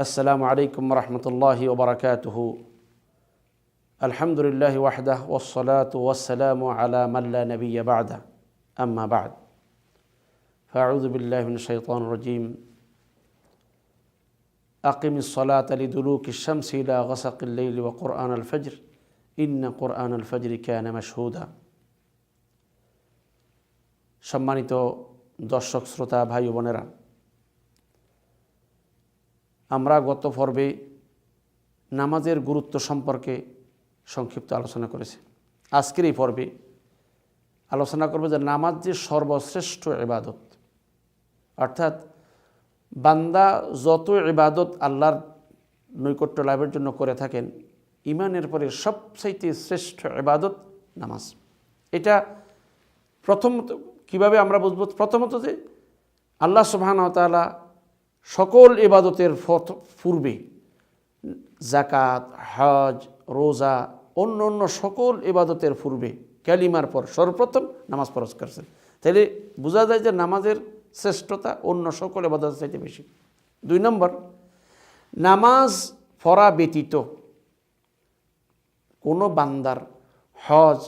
السلام عليكم ورحمة الله وبركاته الحمد لله وحده والصلاة والسلام على من لا نبي بعده أما بعد فأعوذ بالله من الشيطان الرجيم أقم الصلاة لدلوك الشمس إلى غسق الليل وقرآن الفجر إن قرآن الفجر كان مشهودا সম্মানিত দর্শক শ্রোতা ভাই ও বোনেরা আমরা গত পর্বে নামাজের গুরুত্ব সম্পর্কে সংক্ষিপ্ত আলোচনা করেছি। আজকের এই পর্বে আলোচনা করবে যে নামাজ যে সর্বশ্রেষ্ঠ ইবাদত, অর্থাৎ বান্দা যত ইবাদত আল্লাহর নৈকট্য লাভের জন্য করে থাকেন, ইমানের পরে সবচাইতে শ্রেষ্ঠ ইবাদত নামাজ। এটা প্রথমত, কীভাবে আমরা বুঝব? প্রথমত যে আল্লাহ সুবাহানতালা সকল ইবাদতের পূর্বে জাকাত হজ, রোজা, অন্য অন্য সকল এবাদতের পূর্বে ক্যালিমার পর সর্বপ্রথম নামাজ ফরজ করছেন। তাহলে বোঝা যায় যে নামাজের শ্রেষ্ঠতা অন্য সকল ইবাদতের চাইতে বেশি। দুই নম্বর, নামাজ ফরা ব্যতীত কোনো বান্দার হজ,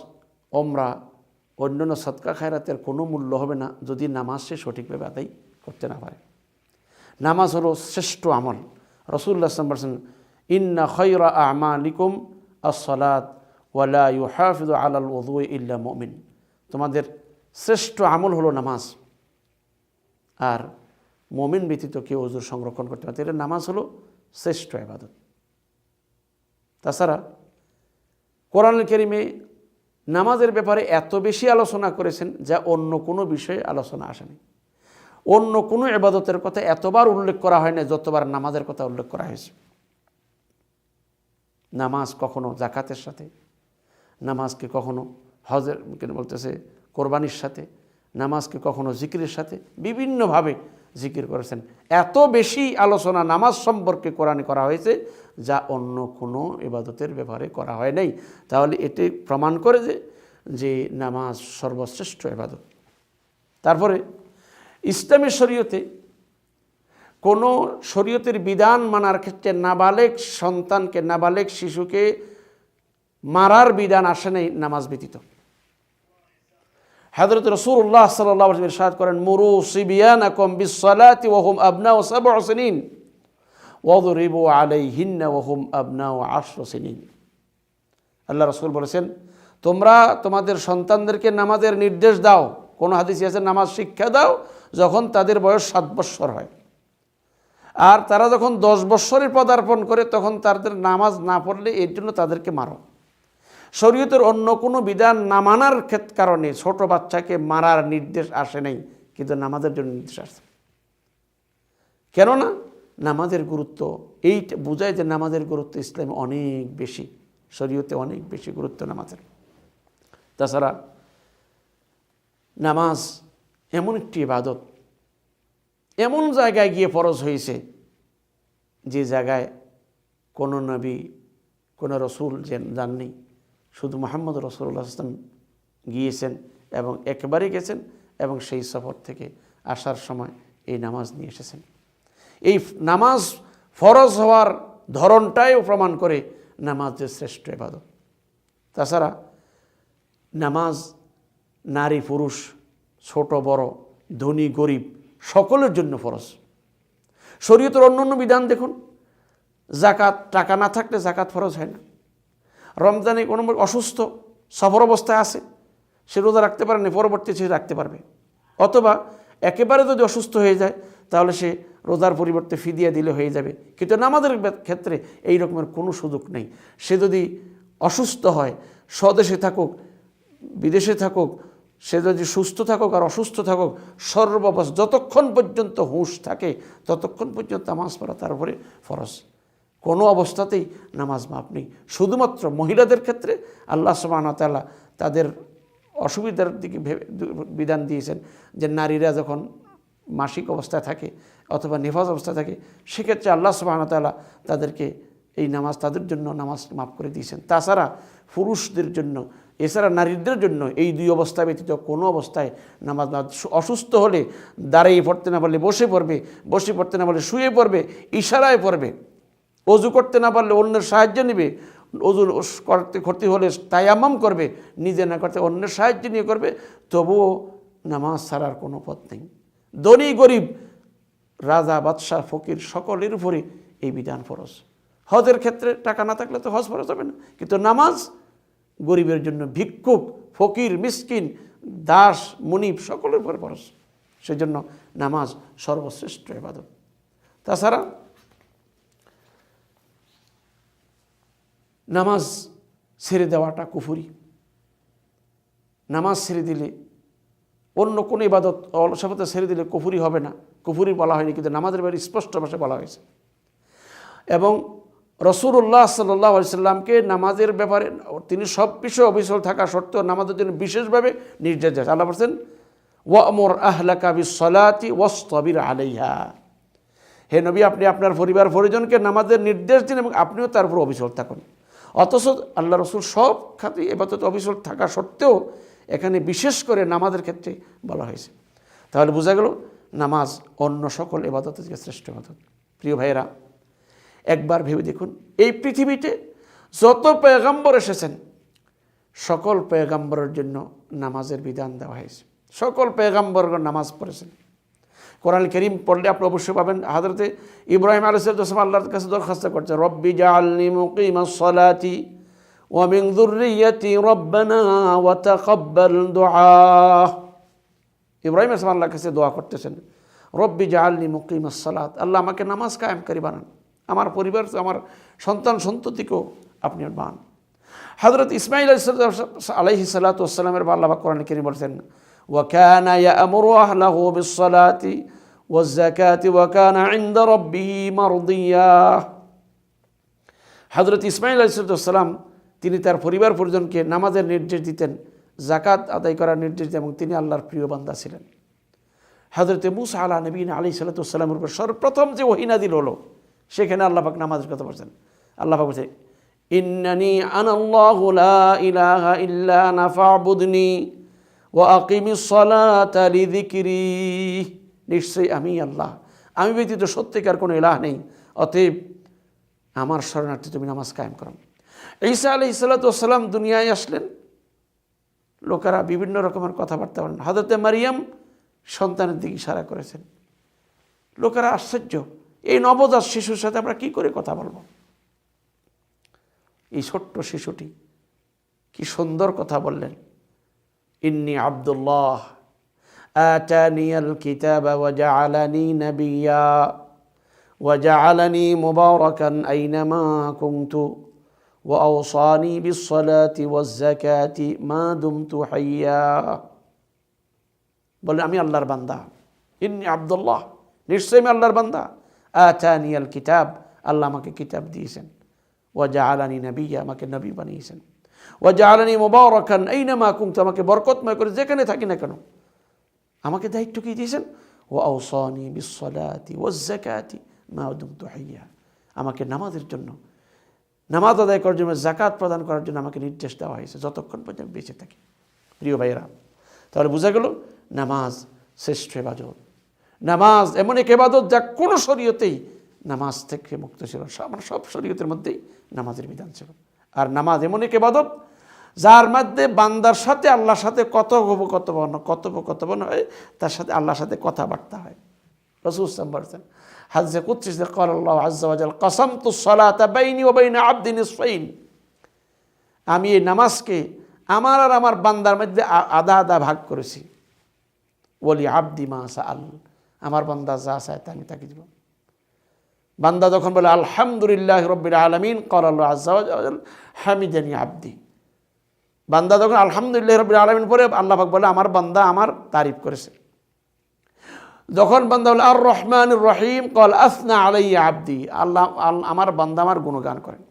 ওমরা, অন্যান্য সৎকা খায়রাতের কোনো মূল্য হবে না যদি নামাজ সে সঠিকভাবে আদায় করতে না পারে। নামাজ হলো শ্রেষ্ঠ আমল। রসুল্লাহ আসলাম বলছেন, ইন্না খৈরা আমালিকুম আসলাত ওয়ালা ইউ হাফিদ আলাল ওদু ইল্লা মমিন। তোমাদের শ্রেষ্ঠ আমল হলো নামাজ। আর মমিন ব্যতীত কেউ ওজুর সংরক্ষণ করতে পারে এটা নামাজ হলো শ্রেষ্ঠ আবাদত তাছাড়া কোরআন কেরিমে নামাজের ব্যাপারে এত বেশি আলোচনা করেছেন যা অন্য কোনো বিষয়ে আলোচনা আসেনি। অন্য কোনো এবাদতের কথা এতবার উল্লেখ করা হয় না যতবার নামাজের কথা উল্লেখ করা হয়েছে। নামাজ কখনো জাকাতের সাথে, নামাজকে কখনো হজের কেন বলতেছে, কোরবানির সাথে, নামাজকে কখনো জিকিরের সাথে বিভিন্নভাবে জিকির করেছেন। এত বেশি আলোচনা নামাজ সম্পর্কে কোরআনে করা হয়েছে যা অন্য কোনো ইবাদতের ব্যাপারে করা হয় নাই। তাহলে এটি প্রমাণ করে যে যে নামাজ সর্বশ্রেষ্ঠ ইবাদত। তারপরে ইসলামী শরীয়তে কোনো শরীয়তের বিধান মানার ক্ষেত্রে নাবালেক সন্তানকে, নাবালেক শিশুকে মারার বিধান আসে নাই নামাজ ব্যতীত। হজরত রসুল্লাহ সাল্লাহ ইরশাদ করেন, মুরু সিবিয়ান আকম বিসলাতি ওহুম আবনা ও সাব সিনিন। ওদরিবু আলাই হিন্না ওহুম আবনা ও আল্লাহ রসুল বলেছেন, তোমরা তোমাদের সন্তানদেরকে নামাজের নির্দেশ দাও। কোনো হাদিস আছে, নামাজ শিক্ষা দাও যখন তাদের বয়স সাত বৎসর হয়। আর তারা যখন দশ বৎসরের পদার্পণ করে, তখন তাদের নামাজ না পড়লে এর জন্য তাদেরকে মারো। শরীয়তের অন্য কোনো বিধান না মানার কারণে ছোট বাচ্চাকে মারার নির্দেশ আসে নাই, কিন্তু নামাজের জন্য নির্দেশ আসে। কেননা নামাজের গুরুত্ব এইটা বোঝায় যে নামাজের গুরুত্ব ইসলামে অনেক বেশি, শরীয়তে অনেক বেশি গুরুত্ব নামাজের। তাছাড়া নামাজ এমন একটি ইবাদত। এমন জায়গায় গিয়ে ফরজ হয়েছে যে জায়গায় কোনো নবী, কোনো রসুল যে যাননি শুধু মোহাম্মদ রসুল্লাহ আসলাম গিয়েছেন এবং একবারে গেছেন এবং সেই সফর থেকে আসার সময় এই নামাজ নিয়ে এসেছেন। এই নামাজ ফরজ হওয়ার ধরনটাইও প্রমাণ করে নামাজের শ্রেষ্ঠ এবাদত তাছাড়া নামাজ নারী পুরুষ ছোট, বড়, ধনী, গরিব, সকলের জন্য ফরজ। শরীয়তের অন্য অন্য বিধান দেখুন জাকাত টাকা না থাকলে জাকাত ফরজ হয় না। রমজানে কোনো অসুস্থ, সফর অবস্থায় আছে, সে রোজা রাখতে পারে না পরবর্তী সে রাখতে পারবে। অথবা একেবারে যদি অসুস্থ হয়ে যায়, তাহলে সে রোজার পরিবর্তে ফিদিয়া দিলে হয়ে যাবে। কিন্তু নামাজের ক্ষেত্রে এই রকমের কোনো সুযোগ নেই। সে যদি অসুস্থ হয়, স্বদেশে থাকুক, বিদেশে থাকুক সে যদি সুস্থ থাকুক আর অসুস্থ থাকুক সর্ববাস যতক্ষণ পর্যন্ত হুঁশ থাকে, ততক্ষণ পর্যন্ত নামাজ পড়া তার উপরে ফরজ। কোনো অবস্থাতেই নামাজ মাপ নেই। শুধুমাত্র মহিলাদের ক্ষেত্রে আল্লাহ সুবাহতাল্লাহ তাদের অসুবিধার দিকে ভেবে, বিধান দিয়েছেন যে নারীরা যখন মাসিক অবস্থায় থাকে অথবা নিফাজ অবস্থায় থাকে, সেক্ষেত্রে আল্লাহ সুবাহতাল্লাহ তাদেরকে এই নামাজ, তাদের জন্য নামাজ মাফ করে দিয়েছেন। তাছাড়া পুরুষদের জন্য এছাড়া নারীদের জন্য এই দুই অবস্থা ব্যতীত কোনো অবস্থায় নামাজ না অসুস্থ হলে দাঁড়িয়ে পড়তে না পারলে বসে পড়বে, বসে পড়তে না পারলে শুয়ে পড়বে, ইশারায় পড়বে। অজু করতে না পারলে অন্যের সাহায্য নেবে, অজু করতে করতে হলে তায়াম্মাম করবে, নিজে না করতে অন্যের সাহায্য নিয়ে করবে, তবুও নামাজ ছাড়ার কোনো পথ নেই। ধনী, গরিব, রাজা, বাদশাহ, ফকির সকলের উপরে এই বিধান ফরজ। হজের ক্ষেত্রে টাকা না থাকলে তো হজ ফরজ হবে না, কিন্তু নামাজ গরিবের জন্য ভিক্ষুক, ফকির, মিসকিন, দাস, মুনিব সকলের উপরে ফরজ সেজন্য নামাজ সর্বশ্রেষ্ঠ এবাদত তাছাড়া নামাজ ছেড়ে দেওয়াটা কুফুরি। নামাজ ছেড়ে দিলে অন্য কোনো ইবাদত অলসভতে ছেড়ে দিলে কুফুরি হবে না। কুফুরি বলা হয়নি, কিন্তু নামাজের বাড়ি স্পষ্ট ভাষায় বলা হয়েছে। এবং রসুল্লাহ সাল্লাহ সাল্লামকে নামাজের ব্যাপারে তিনি সব বিষয়ে অবিচল থাকা সত্ত্বেও নামাজের জন্য বিশেষভাবে নির্দেশ দেয় আল্লাহ বলছেন, ওয়ামর আহলাকা সলাতি ওয়াস্তবির আলাইহা। হে নবী, আপনি আপনার পরিবার পরিজনকে নামাজের নির্দেশ দিন এবং আপনিও তার উপর অবিচল থাকুন। অথচ আল্লাহ রসুল সব খাতে এবাদত অবিচল থাকা সত্ত্বেও এখানে বিশেষ করে নামাজের ক্ষেত্রে বলা হয়েছে। তাহলে বোঝা গেল, নামাজ অন্য সকল এবাদতের শ্রেষ্ঠ এবাদত প্রিয় ভাইয়েরা একবার ভেবে দেখুন। এই পৃথিবীতে যত পেগাম্বর এসেছেন, সকল পেগাম্বরের জন্য নামাজের বিধান দেওয়া হয়েছে। সকল পেগাম্বর নামাজ পড়েছেন। কোরআন করিম পড়লে আপনি অবশ্যই পাবেন। হাজরতে ইব্রাহিম আলসালাম আল্লাহর কাছে দরখাস্ত করছে, রব্বি জাআলনি মুকিমাস সালাতি ওয়া ইব্রাহিম আসলাম আল্লাহর কাছে দোয়া করতেছেন, রব্বি জাআলনি মুকিমাস সালাত। আল্লাহ আমাকে নামাজ কায়েমকারী বানান। আমার পরিবার আমার সন্তান সন্ততিকেও আপনি বান হজরত ইসমাইল আলাইহি সালাতামের আল্লাহ কোরআন করিম বলছেন وكان يأمر أهله بالصلاة والزكاة وكان عند ربه مرضيا হজরত ইসমাইল আলাইসালাম তিনি তার পরিবার পরিজনকে নামাজের নির্দেশ দিতেন জাকাত আদায় করার নির্দেশ দিতেন এবং তিনি আল্লাহর প্রিয় বান্দা ছিলেন হজরত মুসা আলা নবীন আলী সাল্লাতামের উপর সর্বপ্রথম যে ওহিনাদিল হলো সেখানে আল্লাহাক নামাজের কথা বলছেন। আল্লাহাক বলছে, ইন্নানি নিশ্চয়ই আমি আল্লাহ। আমি ব্যতীত সত্যিকার কোনো ইলাহ নেই। অতএব আমার শরণার্থী তুমি নামাজ কায়েম করো। ঈসা আলি সাল্লাতাম দুনিয়ায় আসলেন। লোকেরা বিভিন্ন রকমের কথাবার্তা বলেন। হজরতে মারিয়াম সন্তানের দিকে ইশারা করেছেন। লোকেরা আশ্চর্য। এই নবজাত শিশুর সাথে আমরা কি করে কথা বলব? এই ছোট্ট শিশুটি কি সুন্দর কথা বললেন। ইন্নি আবদুল্লাহ আতানিয়াল কিতাবা ওয়া ওয়া মা দুমতু হাইয়া। বলে আমি আল্লাহর বান্দা। ইন্নি আব্দুল্লাহ, নিশ্চয়ই আমি আল্লাহর বান্দা। আতানিয়াল কিতাব, আল্লাহ আমাকে কিতাব দিয়েছেন। ওয়াজা আলানি নবী আমাকে নবী বানিয়েছেন। ওয়াজা আলানি মোবারকান এই নামা কুমতো আমাকে বরকতময় করে যেখানে থাকি না কেন। আমাকে দায়িত্ব কি দিয়েছেন? ও আউসানি বিশ্বলাতি ও জাকাতি মাউদুম তো হাইয়া। আমাকে নামাজের জন্য, নামাজ আদায় করার জন্য জাকাত প্রদান করার জন্য আমাকে নির্দেশ দেওয়া হয়েছে, যতক্ষণ পর্যন্ত বেঁচে থাকি। প্রিয় ভাইয়েরা, তাহলে বোঝা গেল, নামাজ শ্রেষ্ঠ এবাদত নামাজ এমন এক এবাদত যা কোনো শরীয়তেই নামাজ থেকে মুক্ত ছিল আমার সব শরীয়তের মধ্যেই নামাজের বিধান ছিল। আর নামাজ এমন এক এবাদত যার মধ্যে বান্দার সাথে আল্লাহর সাথে কত কথোপকথন কথোপকথন হয়, তার সাথে আল্লাহর সাথে কথাবার্তা হয়। রসুল ইসলাম বলছেন হাজে আল্লাহ কসম তু সলাতা বাইনি ও আমি এই নামাজকে আমার আর আমার বান্দার মধ্যে আদা আদা ভাগ করেছি। বলি আব্দি মা সা আল আমার বান্দা যা চায় তা আমি তাকে দিব। বান্দা যখন বলে, আলহামদুলিল্লাহ রব্বির আলমিন কর আল্লাহ আজ্জাল হামিদানি আব্দি। বান্দা যখন আলহামদুলিল্লাহ রবিল আলমিন পরে আল্লাহ বলে, আমার বান্দা আমার তারিফ করেছে। যখন বান্দা বলে আর রহমান রহিম কল, আসনা আলাই আব্দি। আল্লাহ আমার বান্দা আমার গুণগান করেন।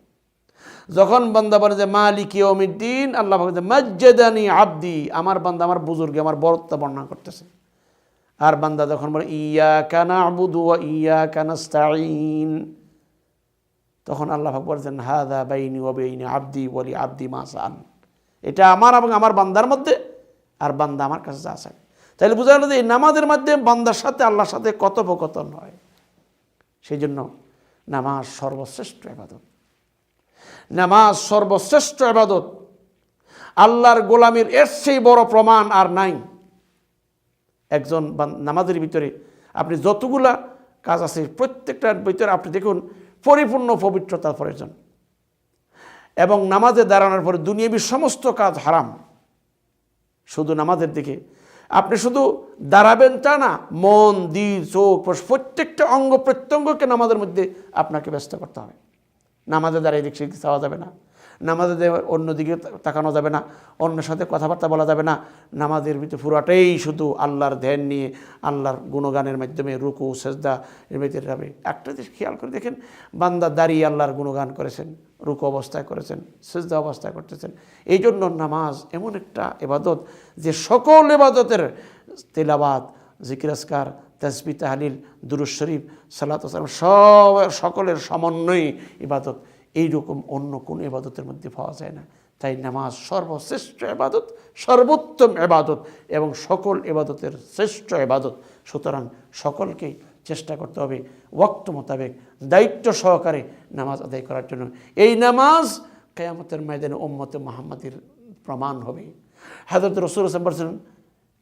যখন বান্দা বলে যে, মালিক ইয়মিদ্দিন আল্লাহ মজ্জেদানি আব্দি আমার বান্দা আমার বুজুর্গে, আমার বরত্ব বর্ণনা করতেছে। আর বান্দা যখন বলে ইয়া কানা আবুদু ইয়া কানাস্তাইন তখন আল্লাহ বলছেন হাদা বাইনি ওবেইনি আব্দি বলি আব্দি মাসান এটা আমার এবং আমার বান্দার মধ্যে, আর বান্দা আমার কাছে যা চায়। তাহলে বোঝা গেল যে এই নামাজের মাধ্যমে বান্দার সাথে, আল্লাহর সাথে কথোপকথন হয়। সেই জন্য নামাজ সর্বশ্রেষ্ঠ আবাদত নামাজ সর্বশ্রেষ্ঠ আবাদত আল্লাহর গোলামির এর সেই বড় প্রমাণ আর নাই। একজন নামাজের ভিতরে আপনি যতগুলা কাজ আছে, প্রত্যেকটার ভিতরে আপনি দেখুন পরিপূর্ণ পবিত্রতার প্রয়োজন। এবং নামাজে দাঁড়ানোর পরে দুনিয়াবী সমস্ত কাজ হারাম। শুধু নামাজের দিকে। আপনি শুধু দাঁড়াবেন তা না, মন, দিল, চোখ প্রত্যেকটা অঙ্গ প্রত্যঙ্গকে নামাজের মধ্যে আপনাকে ব্যস্ত করতে হবে। নামাজে দাঁড়িয়ে সেদিকে চাওয়া যাবে না। নামাজে অন্যদিকে তাকানো যাবে না, অন্যের সাথে কথাবার্তা বলা যাবে না, নামাজের ভিতরে পুরাটাই শুধু আল্লাহর ধ্যান নিয়ে, আল্লাহর গুণগানের মাধ্যমে রুকু, সেজদা, এর ভিতরে যাবে। একটা জিনিস খেয়াল করে দেখেন, বান্দা দাঁড়িয়ে আল্লাহর গুণগান করেছেন, রুকু অবস্থায় করেছেন, সেজদা অবস্থায় করতেছেন। এই জন্য নামাজ এমন একটা এবাদত যে সকল এবাদতের তেলাবাদ জিকিরাজকার তসবি তাহলিল দুরুজ শরীফ, সালাত সব সকলের সমন্বয়ে ইবাদত এইরকম অন্য কোন এবাদতের মধ্যে পাওয়া যায় না। তাই নামাজ সর্বশ্রেষ্ঠ এবাদত সর্বোত্তম এবাদত এবং সকল এবাদতের শ্রেষ্ঠ এবাদত সুতরাং সকলকেই চেষ্টা করতে হবে ওয়াক্ত মোতাবেক, দায়িত্ব সহকারে নামাজ আদায় করার জন্য। এই নামাজ কেয়ামতের ময়দানে ওম্মতে মোহাম্মদের প্রমাণ হবে। হাজরত রসুল বলছেন,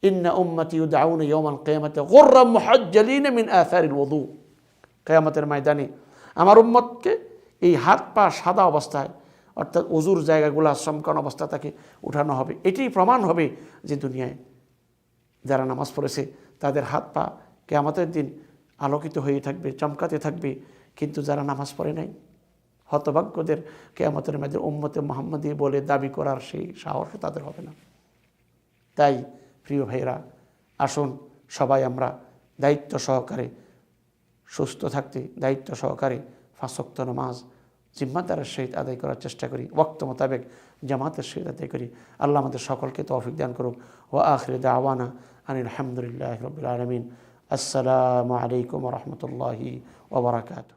ইন্না উম্মতি ইউদাউন ইয়াউমাল কিয়ামাতে গুররাম মুহাজ্জালিন মিন আসারিল ওযু। কিয়ামতের ময়দানে আমার উম্মতকে এই হাত পা সাদা অবস্থায়, অর্থাৎ অজুর জায়গাগুলো চমকান অবস্থা তাকে উঠানো হবে। এটাই প্রমাণ হবে যে দুনিয়ায় যারা নামাজ পড়েছে, তাদের হাত পা কেয়ামতের দিন আলোকিত হয়ে থাকবে, চমকাতে থাকবে। কিন্তু যারা নামাজ পড়ে নাই, হতভাগ্যদের কেয়ামতের মধ্যে উম্মতে মোহাম্মদী বলে দাবি করার সেই সাহসও তাদের হবে না। তাই প্রিয় ভাইরা আসুন সবাই আমরা দায়িত্ব সহকারে সুস্থ থাকতে, দায়িত্ব সহকারে ফাঁসক্ত নামাজ জিম্মাদারের সহিত আদায় করার চেষ্টা করি ওক্ত মোতাবেক জামাতের সহিত আদায় করি। আল্লাহ আমাদের সকলকে তৌফিক দান করুক। ও আখরে দাওয়ানা আনিল আলহামদুলিল্লাহ রবিল আলমিন। আসসালামু আলাইকুম রহমতুল্লাহি ওবরাকাতু